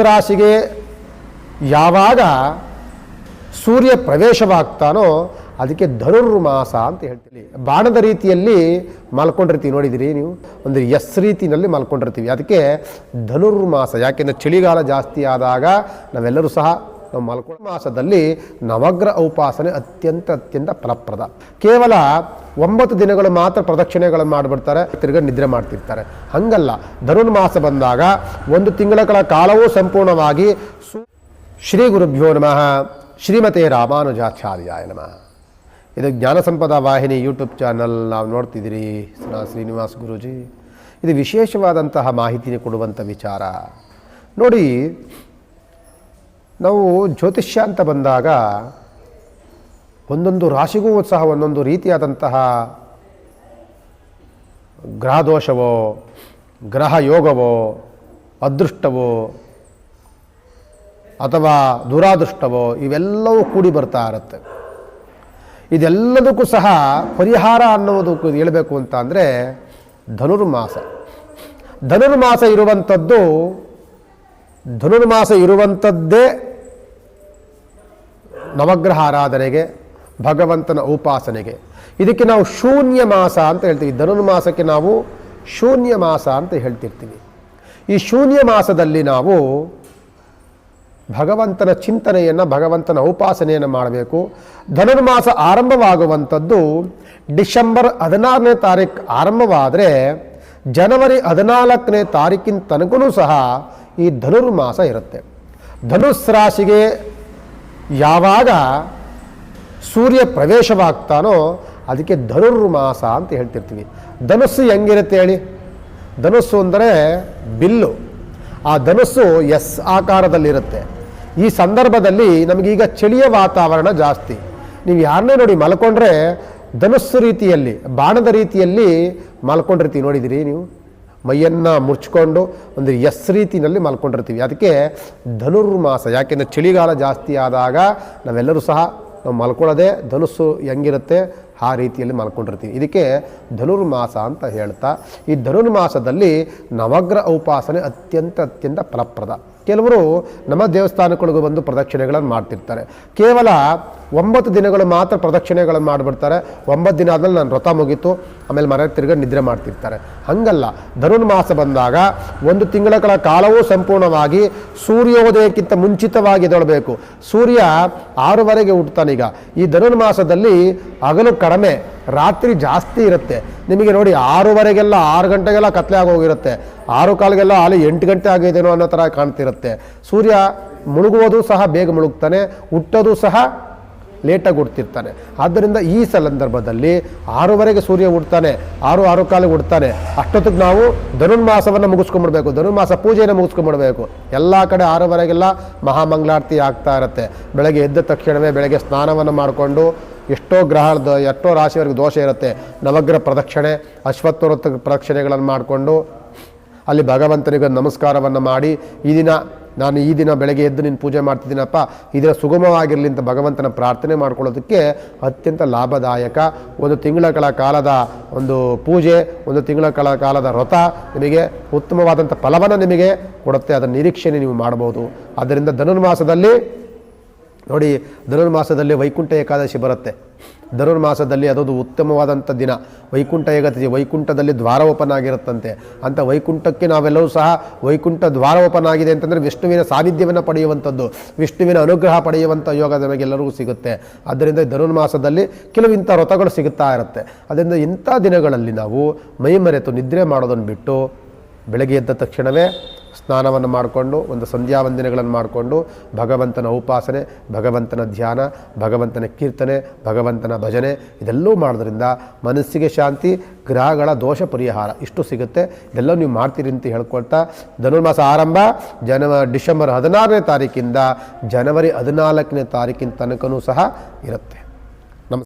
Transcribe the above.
ರಾಶಿಗೆ ಯಾವಾಗ ಸೂರ್ಯ ಪ್ರವೇಶವಾಗ್ತಾನೋ ಅದಕ್ಕೆ ಧನುರ್ಮಾಸ ಅಂತ ಹೇಳ್ತೀವಿ. ಬಾಣದ ರೀತಿಯಲ್ಲಿ ಮಲ್ಕೊಂಡಿರ್ತೀವಿ ನೋಡಿದಿರಿ ನೀವು? ಒಂದು ಎಸ್ ರೀತಿಯಲ್ಲಿ ಮಲ್ಕೊಂಡಿರ್ತೀವಿ. ಅದಕ್ಕೆ ಧನುರ್ಮಾಸ. ಯಾಕೆಂದರೆ ಚಳಿಗಾಲ ಜಾಸ್ತಿ ಆದಾಗ ನಾವೆಲ್ಲರೂ ಸಹ ನಾವು ಮಲ್ಕೊಳ್ಳೋ ಮಾಸದಲ್ಲಿ ನವಗ್ರಹ ಉಪಾಸನೆ ಅತ್ಯಂತ ಅತ್ಯಂತ ಫಲಪ್ರದ. ಕೇವಲ ಒಂಬತ್ತು ದಿನಗಳು ಮಾತ್ರ ಪ್ರದಕ್ಷಿಣೆಗಳನ್ನು ಮಾಡಿಬಿಡ್ತಾರೆ, ತಿರ್ಗ ನಿದ್ರೆ ಮಾಡ್ತಿರ್ತಾರೆ. ಹಂಗಲ್ಲ. ಧನುರ್ಮಾಸ ಬಂದಾಗ ಒಂದು ತಿಂಗಳ ಕಾಲವೂ ಸಂಪೂರ್ಣವಾಗಿ ಶ್ರೀ ಗುರುಭ್ಯೋ ನಮಃ. ಶ್ರೀಮತೆ ರಾಮಾನುಜಾಚಾರ್ಯಾಯ ನಮಃ. ಇದು ಜ್ಞಾನ ಸಂಪದ ವಾಹಿನಿ ಯೂಟ್ಯೂಬ್ ಚಾನಲ್ ನಾವು ನೋಡ್ತಿದ್ದೀರಿ. ಶ್ರೀನಿವಾಸ್ ಗುರೂಜಿ. ಇದು ವಿಶೇಷವಾದಂತಹ ಮಾಹಿತಿನೇ ಕೊಡುವಂಥ ವಿಚಾರ. ನೋಡಿ ನಾವು ಜ್ಯೋತಿಷ್ಯ ಅಂತ ಬಂದಾಗ ಒಂದೊಂದು ರಾಶಿಗೂ ಸಹ ಒಂದೊಂದು ರೀತಿಯಾದಂತಹ ಗ್ರಹದೋಷವೋ ಗ್ರಹ ಯೋಗವೋ ಅದೃಷ್ಟವೋ ಅಥವಾ ದುರಾದೃಷ್ಟವೋ ಇವೆಲ್ಲವೂ ಕೂಡಿ ಬರ್ತಾ ಇರುತ್ತೆ. ಇದೆಲ್ಲದಕ್ಕೂ ಸಹ ಪರಿಹಾರ ಅನ್ನೋದಕ್ಕೂ ಹೇಳಬೇಕು ಅಂತ ಅಂದರೆ ಧನುರ್ಮಾಸ. ಧನುರ್ಮಾಸ ಇರುವಂಥದ್ದು, ಧನುರ್ಮಾಸ ಇರುವಂಥದ್ದೇ ನವಗ್ರಹ ಆರಾಧನೆಗೆ ಭಗವಂತನ ಉಪಾಸನೆಗೆ. ಇದಕ್ಕೆ ನಾವು ಶೂನ್ಯ ಮಾಸ ಅಂತ ಹೇಳ್ತೀವಿ. ಧನುರ್ಮಾಸಕ್ಕೆ ನಾವು ಶೂನ್ಯ ಮಾಸ ಅಂತ ಹೇಳ್ತಿರ್ತೀವಿ. ಈ ಶೂನ್ಯ ಮಾಸದಲ್ಲಿ ನಾವು ಭಗವಂತನ ಚಿಂತನೆಯನ್ನು, ಭಗವಂತನ ಉಪಾಸನೆಯನ್ನು ಮಾಡಬೇಕು. ಧನುರ್ಮಾಸ ಆರಂಭವಾಗುವಂಥದ್ದು ಡಿಸೆಂಬರ್ ಹದಿನಾರನೇ ತಾರೀಕು ಆರಂಭವಾದರೆ ಜನವರಿ ಹದಿನಾಲ್ಕನೇ ತಾರೀಕಿನ ತನಕೂ ಸಹ ಈ ಧನುರ್ಮಾಸ ಇರುತ್ತೆ. ಧನುಸ್ ರಾಶಿಗೆ ಯಾವಾಗ ಸೂರ್ಯ ಪ್ರವೇಶವಾಗ್ತಾನೋ ಅದಕ್ಕೆ ಧನುರ್ಮಾಸ ಅಂತ ಹೇಳ್ತಿರ್ತೀವಿ. ಧನುಸ್ಸು ಹೆಂಗಿರುತ್ತೆ ಹೇಳಿ? ಧನುಸ್ಸು ಅಂದರೆ ಬಿಲ್ಲು. ಆ ಧನುಸ್ಸು ಎಸ್ ಆಕಾರದಲ್ಲಿರುತ್ತೆ. ಈ ಸಂದರ್ಭದಲ್ಲಿ ನಮಗೀಗ ಚಳಿಯ ವಾತಾವರಣ ಜಾಸ್ತಿ. ನೀವು ಯಾರನ್ನೇ ನೋಡಿ ಮಲ್ಕೊಂಡ್ರೆ ಧನುಸ್ಸು ರೀತಿಯಲ್ಲಿ, ಬಾಣದ ರೀತಿಯಲ್ಲಿ ಮಲ್ಕೊಂಡಿರ್ತೀವಿ, ನೋಡಿದಿರಿ ನೀವು? ಮೈಯನ್ನು ಮುಚ್ಕೊಂಡು ಒಂದು ಎಸ್ ರೀತಿಯಲ್ಲಿ ಮಲ್ಕೊಂಡಿರ್ತೀವಿ. ಅದಕ್ಕೆ ಧನುರ್ಮಾಸ, ಯಾಕೆಂದರೆ ಚಳಿಗಾಲ ಜಾಸ್ತಿ ಆದಾಗ ನಾವೆಲ್ಲರೂ ಸಹ ನಾವು ಮಲ್ಕೊಳ್ಳೋದೇ ಧನುಸ್ಸು ಹೆಂಗಿರುತ್ತೆ ಆ ರೀತಿಯಲ್ಲಿ ಮಲ್ಕೊಂಡಿರ್ತೀವಿ. ಇದಕ್ಕೆ ಧನುರ್ಮಾಸ ಅಂತ ಹೇಳ್ತಾ, ಈ ಧನುರ್ಮಾಸದಲ್ಲಿ ನವಗ್ರಹ ಉಪಾಸನೆ ಅತ್ಯಂತ ಅತ್ಯಂತ ಫಲಪ್ರದ. ಕೆಲವರು ನಮ್ಮ ದೇವಸ್ಥಾನಗಳಿಗೂ ಬಂದು ಪ್ರದಕ್ಷಿಣೆಗಳನ್ನು ಮಾಡ್ತಿರ್ತಾರೆ. ಕೇವಲ ಒಂಬತ್ತು ದಿನಗಳು ಮಾತ್ರ ಪ್ರದಕ್ಷಿಣೆಗಳನ್ನು ಮಾಡಿಬಿಡ್ತಾರೆ. ಒಂಬತ್ತು ದಿನ ಆದಮೇಲೆ ನಾನು ವ್ರತ ಮುಗೀತು. ಆಮೇಲೆ ಮನೆ ತಿರ್ಗ ನಿದ್ರೆ ಮಾಡ್ತಿರ್ತಾರೆ. ಹಂಗಲ್ಲ. ಧನುರ್ಮಾಸ ಬಂದಾಗ ಒಂದು ತಿಂಗಳ ಕಾಲವೂ ಸಂಪೂರ್ಣವಾಗಿ ಸೂರ್ಯೋದಯಕ್ಕಿಂತ ಮುಂಚಿತವಾಗಿ ಎದೊಳಬೇಕು ಸೂರ್ಯ ಆರೂವರೆಗೆ ಹುಟ್ಟುತ್ತಾನೀಗ. ಈ ಧನುರ್ಮಾಸದಲ್ಲಿ ಹಗಲು ಕಡಿಮೆ. ರಾತ್ರಿ ಜಾಸ್ತಿ ಇರುತ್ತೆ. ನಿಮಗೆ ನೋಡಿ ಆರೂವರೆಗೆಲ್ಲ ಆರು ಗಂಟೆಗೆಲ್ಲ ಕತ್ಲೆ ಆಗೋಗಿರುತ್ತೆ ಆರು ಕಾಲಿಗೆಲ್ಲ ಅಲ್ಲಿ ಎಂಟು ಗಂಟೆ ಆಗಿದೇನೋ ಅನ್ನೋ ಥರ ಕಾಣ್ತಿರುತ್ತೆ. ಸೂರ್ಯ ಮುಳುಗುವುದು ಸಹ ಬೇಗ ಮುಳುಗ್ತಾನೆ, ಹುಟ್ಟೋದು ಸಹ ಲೇಟಾಗಿ ಹುಡ್ತಿರ್ತಾನೆ. ಆದ್ದರಿಂದ ಈ ಸಂದರ್ಭದಲ್ಲಿ ಆರೂವರೆಗೆ ಸೂರ್ಯ ಹುಡ್ತಾನೆ, ಆರು ಆರು ಕಾಲಿಗೆ ಹುಡ್ತಾನೆ. ಅಷ್ಟೊತ್ತಿಗೆ ನಾವು ಧನುರ್ಮಾಸವನ್ನು ಮುಗಿಸ್ಕೊಂಡ್ಬಿಡ್ಬೇಕು, ಧನುರ್ಮಾಸ ಪೂಜೆಯನ್ನು ಮುಗಿಸ್ಕೊಂಬಿಡ್ಬೇಕು ಎಲ್ಲ ಕಡೆ ಆರೂವರೆಗೆಲ್ಲ ಮಹಾಮಂಗಳಾರತಿ ಆಗ್ತಾ ಇರುತ್ತೆ. ಬೆಳಗ್ಗೆ ಎದ್ದ ತಕ್ಷಣವೇ ಬೆಳಗ್ಗೆ ಸ್ನಾನವನ್ನು ಮಾಡಿಕೊಂಡು ಎಷ್ಟೋ ಗ್ರಹದ, ಎಷ್ಟೋ ರಾಶಿಯವರಿಗೆ ದೋಷ ಇರುತ್ತೆ. ನವಗ್ರಹ ಪ್ರದಕ್ಷಿಣೆ ಅಶ್ವತ್ಥವೃತ್ತ ಪ್ರದಕ್ಷಿಣೆಗಳನ್ನು ಮಾಡಿಕೊಂಡು ಅಲ್ಲಿ ಭಗವಂತನಿಗೆ ನಮಸ್ಕಾರವನ್ನು ಮಾಡಿ, ಈ ದಿನ ನಾನು ಈ ದಿನ ಬೆಳಗ್ಗೆ ಎದ್ದು ನೀನು ಪೂಜೆ ಮಾಡ್ತಿದ್ದೀನಪ್ಪ ಇದರ ಸುಗಮವಾಗಿರಲಿ ಅಂತ ಭಗವಂತನ ಪ್ರಾರ್ಥನೆ ಮಾಡ್ಕೊಳ್ಳೋದಕ್ಕೆ ಅತ್ಯಂತ ಲಾಭದಾಯಕ. ಒಂದು ತಿಂಗಳ ಕಾಲದ ಒಂದು ಪೂಜೆ, ಒಂದು ತಿಂಗಳ ಕಾಲ ಕಾಲದ ವ್ರತ ನಿಮಗೆ ಉತ್ತಮವಾದಂಥ ಫಲವನ್ನು ನಿಮಗೆ ಕೊಡುತ್ತೆ. ಅದರ ನಿರೀಕ್ಷೆನೇ ನೀವು ಮಾಡ್ಬೋದು ಆದ್ದರಿಂದ ಧನುರ್ಮಾಸದಲ್ಲಿ ನೋಡಿ ಧನುರ್ಮಾಸದಲ್ಲಿ ವೈಕುಂಠ ಏಕಾದಶಿ ಬರುತ್ತೆ. ಧನುರ್ಮಾಸದಲ್ಲಿ ಅದೊಂದು ಉತ್ತಮವಾದಂಥ ದಿನ. ವೈಕುಂಠ ಏಕಾದಶಿ, ವೈಕುಂಠದಲ್ಲಿ ದ್ವಾರ ಓಪನ್ ಆಗಿರುತ್ತಂತೆ. ಅಂತ ವೈಕುಂಠಕ್ಕೆ ನಾವೆಲ್ಲರೂ ಸಹ ವೈಕುಂಠ ದ್ವಾರ ಓಪನ್ ಆಗಿದೆ ಅಂತಂದರೆ ವಿಷ್ಣುವಿನ ಸಾನ್ನಿಧ್ಯವನ್ನು ಪಡೆಯುವಂಥದ್ದು, ವಿಷ್ಣುವಿನ ಅನುಗ್ರಹ ಪಡೆಯುವಂಥ ಯೋಗ ನಮಗೆಲ್ಲರಿಗೂ ಸಿಗುತ್ತೆ. ಆದ್ದರಿಂದ ಧನುರ್ಮಾಸದಲ್ಲಿ ಕೆಲವು ಇಂಥ ವ್ರತಗಳು ಸಿಗುತ್ತಾ ಇರುತ್ತೆ. ಅದರಿಂದ ಇಂಥ ದಿನಗಳಲ್ಲಿ ನಾವು ಮೈ ಮರೆತು ನಿದ್ರೆ ಮಾಡೋದನ್ನು ಬಿಟ್ಟು ಬೆಳಗ್ಗೆ ಎದ್ದ ತಕ್ಷಣವೇ ಸ್ನಾನವನ್ನು ಮಾಡಿಕೊಂಡು, ಒಂದು ಸಂಧ್ಯಾ ವಂದನೆಗಳನ್ನು ಮಾಡಿಕೊಂಡು, ಭಗವಂತನ ಉಪಾಸನೆ, ಭಗವಂತನ ಧ್ಯಾನ, ಭಗವಂತನ ಕೀರ್ತನೆ, ಭಗವಂತನ ಭಜನೆ, ಇದೆಲ್ಲವೂ ಮಾಡೋದ್ರಿಂದ ಮನಸ್ಸಿಗೆ ಶಾಂತಿ, ಗ್ರಹಗಳ ದೋಷ ಪರಿಹಾರ ಇಷ್ಟು ಸಿಗುತ್ತೆ. ಇದೆಲ್ಲವೂ ನೀವು ಮಾಡ್ತೀರಿ ಅಂತ ಹೇಳ್ಕೊಳ್ತಾ, ಧನುರ್ಮಾಸ ಆರಂಭ, ಜನವ, ಡಿಸೆಂಬರ್ ಹದಿನಾರನೇ ತಾರೀಕಿಂದ, ಜನವರಿ ಹದಿನಾಲ್ಕನೇ ತಾರೀಕಿನ ತನಕನೂ ಸಹ ಇರುತ್ತೆ.